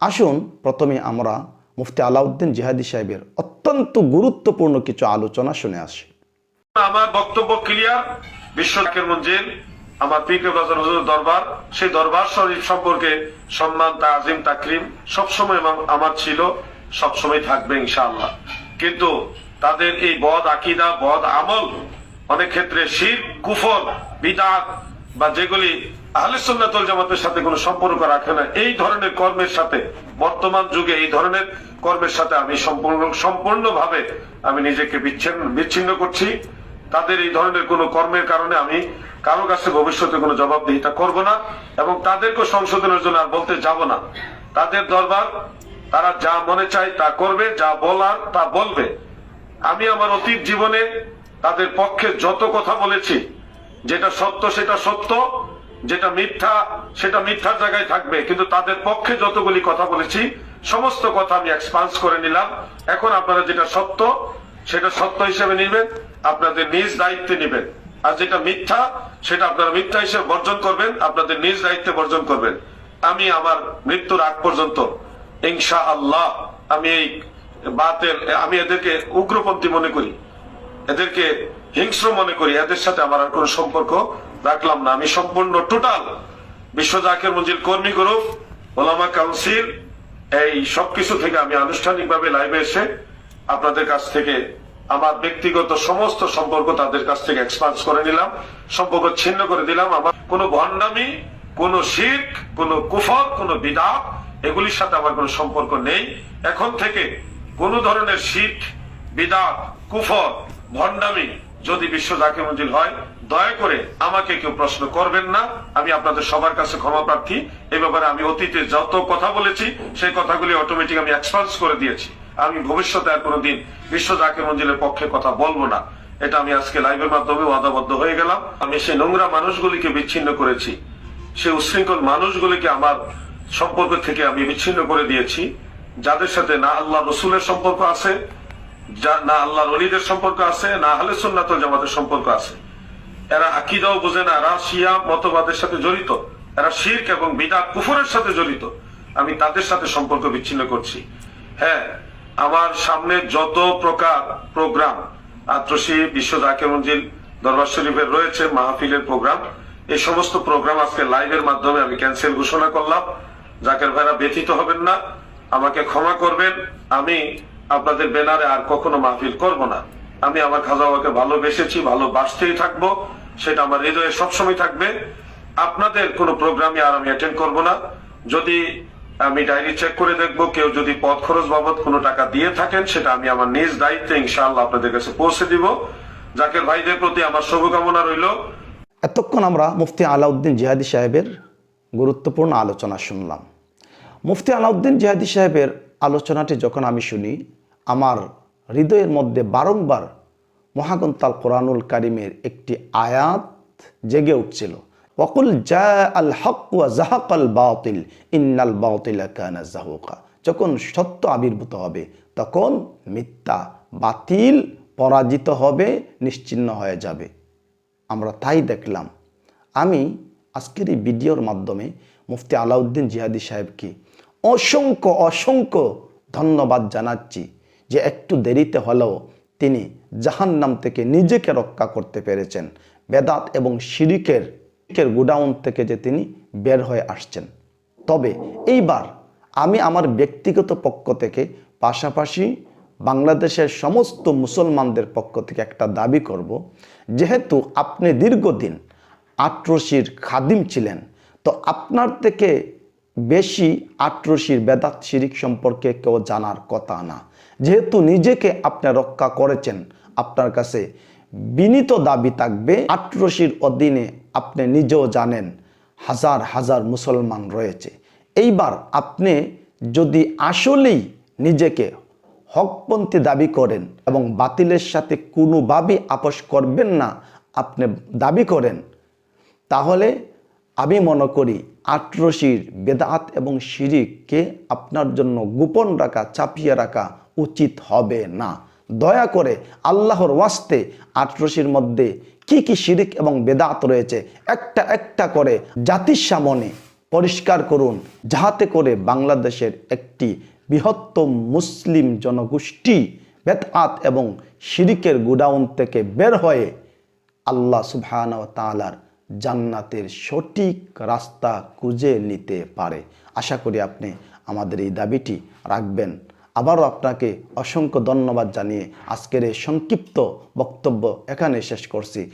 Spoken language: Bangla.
আসুন প্রথমে আমরা মুফতি আলাউদ্দিন জিহাদি সাহেবের অত্যন্ত গুরুত্বপূর্ণ কিছু আলোচনা শুনে আসি। আমার বক্তব্য ক্লিয়ার বিশ্ব জাকির মঞ্জিল, আমার পীর কেবলাজন হুজুর দরবার, সেই দরবার শরীফ সম্পর্কে সম্মান তাজিম তাকরিম সবসময় আমার- ছিল, সবসময় থাকবে ইনশাআল্লাহ। কিন্তু তাদের এই বদ আকিদা, বদ আমল অনেক ক্ষেত্রে শির, কুফর, বিদাত বা যেগুলি আহলে জামাতের সাথে কোনো সম্পর্ক রাখে না। এই ধরনের কর্মের সাথে, বর্তমান যুগে এই ধরনের কর্মের সাথে আমি সম্পূর্ণ, সম্পূর্ণভাবে আমি নিজেকে বিচ্ছিন্ন বিচ্ছিন্ন করছি। তাদের এই ধরনের কোনো কর্মের কারণে আমি কারও কাছে ভবিষ্যতে কোনো জবাবদিহিতা করব না এবং তাদেরকে সংশোধনের জন্য আর বলতে যাব না। তাদের দরবার, তারা যা মনে চায় তা করবে, যা বলার তা বলবে। আমি আমার অতীত জীবনে তাদের পক্ষে যত কথা বলেছি, যেটা সত্য সেটা সত্য যেটা মিথ্যা, সেটা মিথ্যার জায়গায় থাকবে। কিন্তু তাদের পক্ষে যতগুলি কথা বলেছি, সমস্ত কথা আমি এক্সপান্স করে নিলাম। এখন আপনারা যেটা সত্য, সেটা সত্য হিসেবে নেবেন, আপনাদের নিজ দায়িত্বে নেবেন। আর যেটা মিথ্যা, সেটা আপনারা মিথ্যা হিসেবে বর্জন করবেন, আপনাদের নিজ দায়িত্বে বর্জন করবেন। আমি আমার মৃত্যুর আগ পর্যন্ত ইনশা আল্লাহ আমি এই বাতের, আমি এদেরকে উগ্রপন্থী মনে করি, এদেরকে হিংস্র মনে করি, এদের সাথে আমার আর কোনো সম্পর্ক রাখলাম না। আমি সম্পূর্ণ টোটাল বিশ্ব জাকের মঞ্জিল কর্মী গ্রুপ ওলামা কাউন্সিল, এই সবকিছু থেকে আমি আনুষ্ঠানিকভাবে লাইভে এসে আপনাদের কাছ থেকে আমার ব্যক্তিগত সমস্ত সম্পর্ক তাদের কাছ থেকে এক্সপান্স করে নিলাম, সম্পর্ক ছিন্ন করে দিলাম। আমার কোনো ভণ্ডামি, কোনো শির্ক, কোনো কুফর, কোনো বিদা এগুলির সাথে আমার কোনো সম্পর্ক নেই। এখন থেকে কোন ধরনের শিখ বিদা কুফর, ভণ্ডামি যদি বিশ্ব জাকির মঞ্জিল হয়, দয়া করে আমাকে কেউ প্রশ্ন করবেন না। আমি আপনাদের সবার কাছে ক্ষমা প্রার্থী। এই ব্যাপারে আমি অতীতে যত কথা বলেছি, সেই কথাগুলি অটোমেটিক আমি এক্সপান্স করে দিয়েছি। আমি ভবিষ্যতে আর কোনোদিন বিশ্ব জাকির মঞ্জিলের পক্ষে কথা বলব না। এটা আমি আজকে লাইভের মাধ্যমে ওয়াদাবদ্ধ হয়ে গেলাম। আমি সেই নোংরা মানুষগুলিকে বিচ্ছিন্ন করেছি। সেই উশৃঙ্খল মানুষগুলিকে আমার সম্পর্ক থেকে আমি বিচ্ছিন্ন করে দিয়েছি। যাদের সাথে না আল্লাহ রসুলের সম্পর্ক আছে না আল্লাহ রলিদের সম্পর্ক আছে, না আহলে সুন্নাতুল জামাতের সম্পর্ক আছে। এরা আকিদাও বোঝে না, এরা শিয়া মতবাদের সাথে জড়িত। এরা শির্ক এবং বিদা কুফরের সাথে জড়িত। আমি তাদের সাথে সম্পর্ক বিচ্ছিন্ন করছি। হ্যাঁ আমার সামনে যত প্রকার প্রোগ্রাম আত্রসী বিশ্ব জাকের মঞ্জিল দরবার শরীফের রয়েছে, মাহফিলের প্রোগ্রাম। এই সমস্ত প্রোগ্রাম আজকে লাইভের মাধ্যমে আমি ক্যান্সেল ঘোষণা করলাম। জাকের ভাইরা ব্যথিত হবেন না, আমাকে ক্ষমা করবেন। আমি আপনাদের ব্যানারে আর কখনো মাহফিল করব না। আমি আমার খাজা বাবাকে ভালোবেসেছি, ভালোবাসতেই থাকব, সেটা আমার হৃদয়ে সবসময় থাকবে। আপনাদের কোনো প্রোগ্রামে আর আমি অ্যাটেন্ড করব না। যদি আমি ডায়েরি চেক করে দেখব, কেউ যদি পথ খরচ বাবদ কোনো টাকা দিয়ে থাকেন, সেটা আমি আমার নিজ দায়িত্বে ইনশাআল্লাহ আপনাদের কাছে পৌঁছে দিব। জাকের ভাইদের প্রতি আমার শুভকামনা রইল। এতক্ষণ আমরা মুফতি আলাউদ্দিন জিহাদি সাহেবের গুরুত্বপূর্ণ আলোচনা শুনলাম। মুফতি আলাউদ্দিন জিহাদি সাহেবের আলোচনাটি যখন আমি শুনি আমার হৃদয়ের মধ্যে বারংবার মহাগন্তাল কোরআনুল কারিমের একটি আয়াত জেগে উঠছিল। অকুল জা আল হক ওয়া জাহাক আল বাতিল, ইন্নাল কানা জাহুকা। যখন সত্য আবির্ভূত হবে, তখন মিথ্যা বাতিল পরাজিত হবে, নিশ্চিন্ন হয়ে যাবে। আমরা তাই দেখলাম। আমি আজকের এই ভিডিওর মাধ্যমে মুফতি আলাউদ্দিন জিহাদি সাহেবকে অসংখ্য অসংখ্য ধন্যবাদ জানাচ্ছি। যে একটু দেরিতে হলেও তিনি জাহান্নাম থেকে নিজেকে রক্ষা করতে পেরেছেন। বেদাত এবং শিরিকের গুডাউন থেকে যে তিনি বের হয়ে আসছেন। তবে এইবার আমি আমার ব্যক্তিগত পক্ষ থেকে পাশাপাশি বাংলাদেশের সমস্ত মুসলমানদের পক্ষ থেকে একটা দাবি করব, যেহেতু আপনি দীর্ঘদিন আটরশির খাদিম ছিলেন, তো আপনার থেকে বেশি আটরশির বেদাত শিরিক সম্পর্কে কেউ জানার কথা না। যেহেতু নিজেকে আপনি রক্ষা করেছেন, আপনার কাছে বিনীত দাবি থাকবে আটরশির অধীনে আপনি নিজেও জানেন হাজার হাজার মুসলমান রয়েছে। এইবার আপনি যদি আসলেই নিজেকে হকপন্থী দাবি করেন এবং বাতিলের সাথে কোনোভাবেই আপোষ করবেন না, আপনি দাবি করেন, তাহলে আমি মনে করি আটরশির বেদাত এবং শিরিককে আপনার জন্য গোপন রাখা, চাপিয়ে রাখা উচিত হবে না। দয়া করে আল্লাহর ওয়াস্তে আটরশির মধ্যে কি কি শিরিক এবং বেদাত রয়েছে একটা একটা করে জাতির সামনে পরিষ্কার করুন, যাহাতে করে বাংলাদেশের একটি বৃহত্তম মুসলিম জনগোষ্ঠী বেতআত এবং শিরিকের গুডাউন থেকে বের হয়ে আল্লাহ সুবহান তালার জান্নাতের সঠিক রাস্তা খুঁজে নিতে পারে। আশা করি আপনি আমাদের এই দাবিটি রাখবেন। আবারও আপনাকে অসংখ্য ধন্যবাদ জানিয়ে আজকের এই সংক্ষিপ্ত বক্তব্য এখানে শেষ করছি।